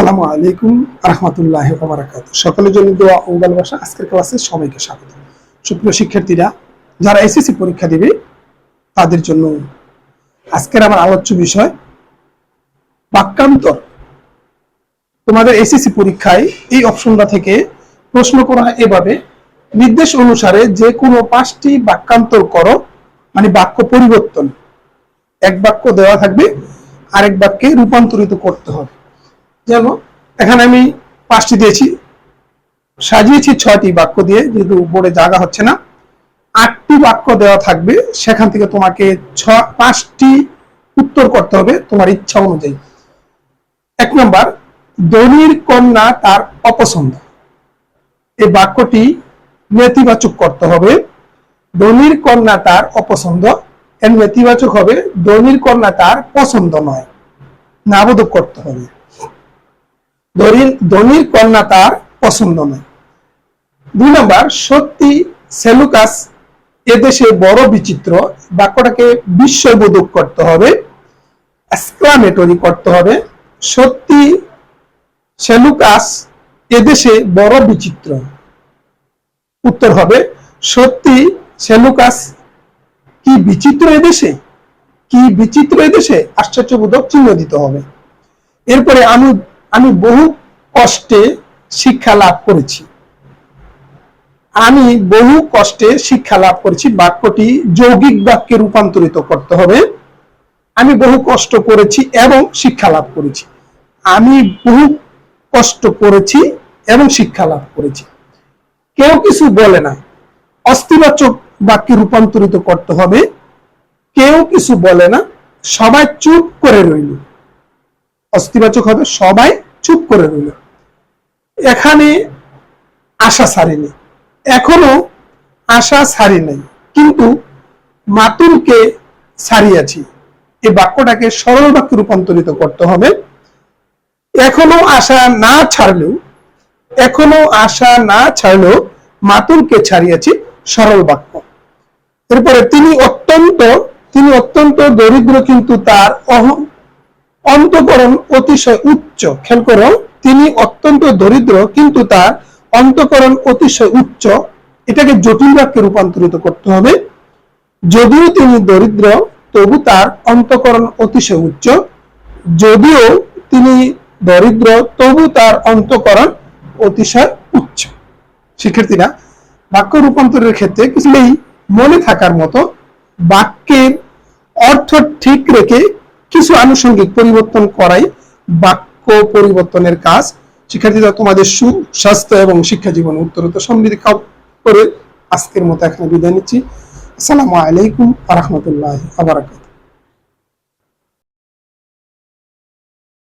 আসসালামু আলাইকুম রহমতুল্লাহ বারাকাত সকলের জন্য দোয়া ও ভালোবাসা আজকের ক্লাসে সবাইকে স্বাগত। সুপ্রিয় শিক্ষার্থীরা, যারা এসএসসি পরীক্ষা দিবে, তাদের জন্য আজকের আমার আলোচ্য বিষয়, বাক্যান্তর। তোমাদের এসএসসি পরীক্ষায় এই অপশনটা থেকে প্রশ্ন করা হয় এভাবে, নির্দেশ অনুসারে যে কোনো পাঁচটি বাক্যান্তর করো মানে বাক্য পরিবর্তন। এক বাক্য দেওয়া থাকবে, আরেক বাক্যে রূপান্তরিত করতে হবে। যেমন এখানে আমি পাঁচটি দিয়েছি। সাজিয়েছি ছয়টি বাক্য দিয়ে, যেহেতু বোর্ডে জায়গা হচ্ছে না। আটটি বাক্য দেওয়া থাকবে, সেখান থেকে তোমাকে ছ, পাঁচটি উত্তর করতে হবে তোমার ইচ্ছা অনুযায়ী। এক নম্বর, ধনির কন্যা তার অপছন্দ। এই বাক্যটি নেতিবাচক করতে হবে। ধনির কন্যা তার অপছন্দ। এর নেতিবাচক হবে, ধনির কন্যা তার পছন্দ নয়। নাবোধক করতে হবে। ধনির কন্যা তার পছন্দ নয়। দুই নম্বর, সত্যি সেলুকাস এদেশে বড় বিচিত্র বাক্যটাকে বিশ্ববোধক করতে হবে এক্সক্লামেটরি করতে হবে। সত্যি সেলুকাস এদেশে বড় বিচিত্র। উত্তর হবে, সত্যি সেলুকাস কি বিচিত্র এদেশে কি বিচিত্র এদেশে আশ্চর্যবোধক চিহ্ন দিতে হবে। এরপরে আমি আমি বহু কষ্টে শিক্ষা লাভ করেছি। আমি বহু কষ্টে শিক্ষা লাভ করেছি, বাক্যটি যৌগিক বাক্যে রূপান্তরিত করতে হবে। আমি বহু কষ্ট করেছি এবং শিক্ষা লাভ করেছি। আমি বহু কষ্ট করেছি এবং শিক্ষা লাভ করেছি। কেউ কিছু বলে না অস্থিবাচক বাক্যে রূপান্তরিত করতে হবে। কেউ কিছু বলে না, সবাই চুপ করে রইল। অস্থিবাচক হবে সবাই চুপ করে রইল। এখানে আশা ছাড়েনি। এখনও আশা ছাড়ি নাই। কিন্তু মাতুলকে ছাড়িয়াছি। এই বাক্যটাকে সরল বাক্যে রূপান্তরিত করতে হবে। এখনও আশা না ছাড়লেও, এখনও আশা না ছাড়লেও মাতুলকে ছাড়িয়াছি সরল বাক্য। এরপরে তিনি অত্যন্ত তিনি অত্যন্ত দরিদ্র কিন্তু তার অহ- অন্তকরণ অতিশয় উচ্চ। খেয়াল করো, তিনি অত্যন্ত দরিদ্র, কিন্তু তার অন্তকরণ অতিশয় উচ্চ। এটাকে জটিল বাক্যে রূপান্তরিত করতে হবে। যদিও তিনি দরিদ্র, তবু তার অন্তকরণ অতিশয় উচ্চ। যদিও তিনি দরিদ্র, তবু তার অন্তকরণ অতিশয় উচ্চ। শিক্ষার্থীরা, বাক্য রূপান্তরের ক্ষেত্রে কিছুই মনে থাকার মতো বাক্যের অর্থ ঠিক রেখে কিছু আনুষঙ্গিক পরিবর্তন করাই বাক্য পরিবর্তনের কাজ। শিক্ষার্থীরা তোমাদের সুস্বাস্থ্য এবং শিক্ষা জীবন উত্তরোত্তর সমৃদ্ধি করে আজকের মতো এখানে বিদায় নিচ্ছি। আসসালামু আলাইকুম আ আবার